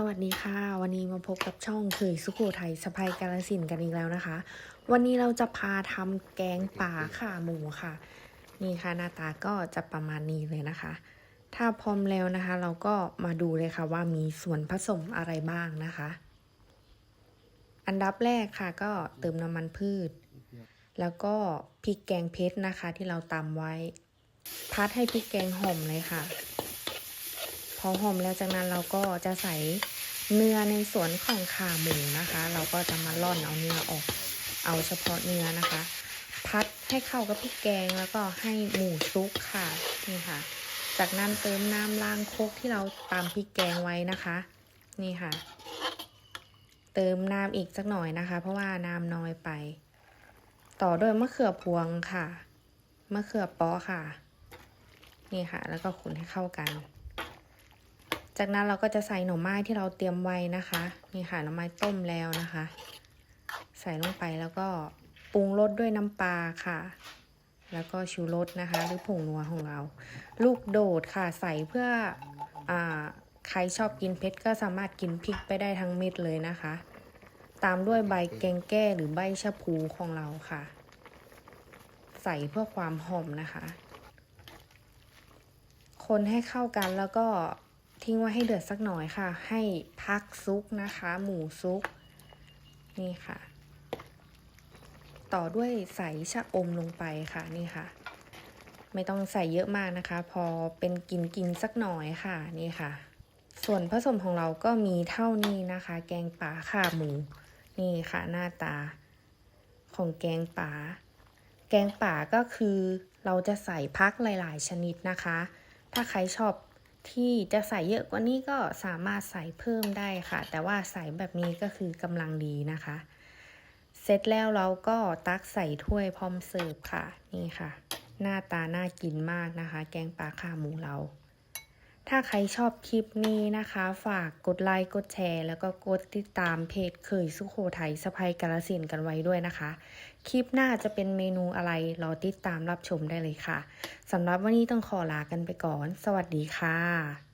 สวัสดีค่ะ วันนี้มาพบกับช่องเคยสุขโขทัยสะพายกาลสินกันอีกแล้วนะคะ วันนี้เราจะพาทำแกงป่าข่าหมูค่ะ นี่ค่ะหน้าตาก็จะประมาณนี้เลยนะคะ ถ้าพร้อมแล้วนะคะ เราก็มาดูเลยค่ะว่ามีส่วนผสมอะไรบ้างนะคะ อันดับแรกค่ะก็เติมน้ำมันพืช แล้วก็พริกแกงเพชรนะคะที่เราตำไว้ พัดให้พริกแกงหอมเลยค่ะ อหอมแล้วจากนั้นเราก็จะใส่เนื้อในส่วนของขาหมูนะคะ เราก็จะมาล่อนเอาเนื้อออก เอาเฉพาะเนื้อนะคะ พัดให้เข้ากับพริกแกงแล้วก็ให้หมูซุกค่ะนี่ค่ะ จากนั้นเติมน้ำล้างโคกที่เราตามพริกแกงไว้นะคะ นี่ค่ะ เติมน้ำอีกสักหน่อยนะคะ เพราะว่าน้ำน้อยไป ต่อด้วยมะเขือพวงค่ะมะเขือปาะค่ะ นี่ค่ะ แล้วก็ขุนให้เข้ากัน จากนั้นเราก็จะใส่หน่อไม้ที่เราเตรียมไว้นะคะนี่ค่ะหน่อไม้ต้มแล้วนะคะ ใส่ลงไปแล้วก็ปรุงรสด้วยน้ำปลาค่ะ แล้วก็ชูรสนะคะ หรือผงนัวของเรา ลูกโดดค่ะใส่เพื่ออใครชอบกินเผ็ดก็สามารถกินพริกไปได้ทั้งเม็ดเลยนะคะ ตามด้วยใบแกงแก้หรือใบชะพูของเราค่ะ ใส่เพื่อความหอมนะคะ คนให้เข้ากันแล้วก็ ทิ้งไว้ให้เดือดสักหน่อยค่ะ ให้พักซุกนะคะ หมูซุก นี่ค่ะ ต่อด้วยใส่ชะอมลงไปค่ะนี่ค่ะ ไม่ต้องใส่เยอะมากนะคะ พอเป็นกินกินสักหน่อยค่ะนี่ค่ะ ส่วนผสมของเราก็มีเท่านี้นะคะ แกงป่าข่าหมู นี่ค่ะหน้าตา ของแกงป่า แกงป่าก็คือเราจะใส่พักหลาย ๆ ชนิดนะคะ ถ้าใครชอบ ที่จะใส่เยอะกว่านี้ก็สามารถใส่เพิ่มได้ค่ะ แต่ว่าใส่แบบนี้ก็คือกำลังดีนะคะ เสร็จแล้วเราก็ตักใส่ถ้วยพร้อมเสิร์ฟค่ะ นี่ค่ะ หน้าตาน่ากินมากนะคะ แกงปลาขาหมูเรา ถ้าใครชอบคลิปนี้นะคะ ฝากกดไลค์กดแชร์ แล้วก็กดติดตามเพจเคยสุโขทัยสะพายกาลสินกันไว้ด้วยนะคะ คลิปหน้าจะเป็นเมนูอะไรรอติดตามรับชมได้เลยค่ะสำหรับวันนี้ต้องขอลากันไปก่อน สวัสดีค่ะ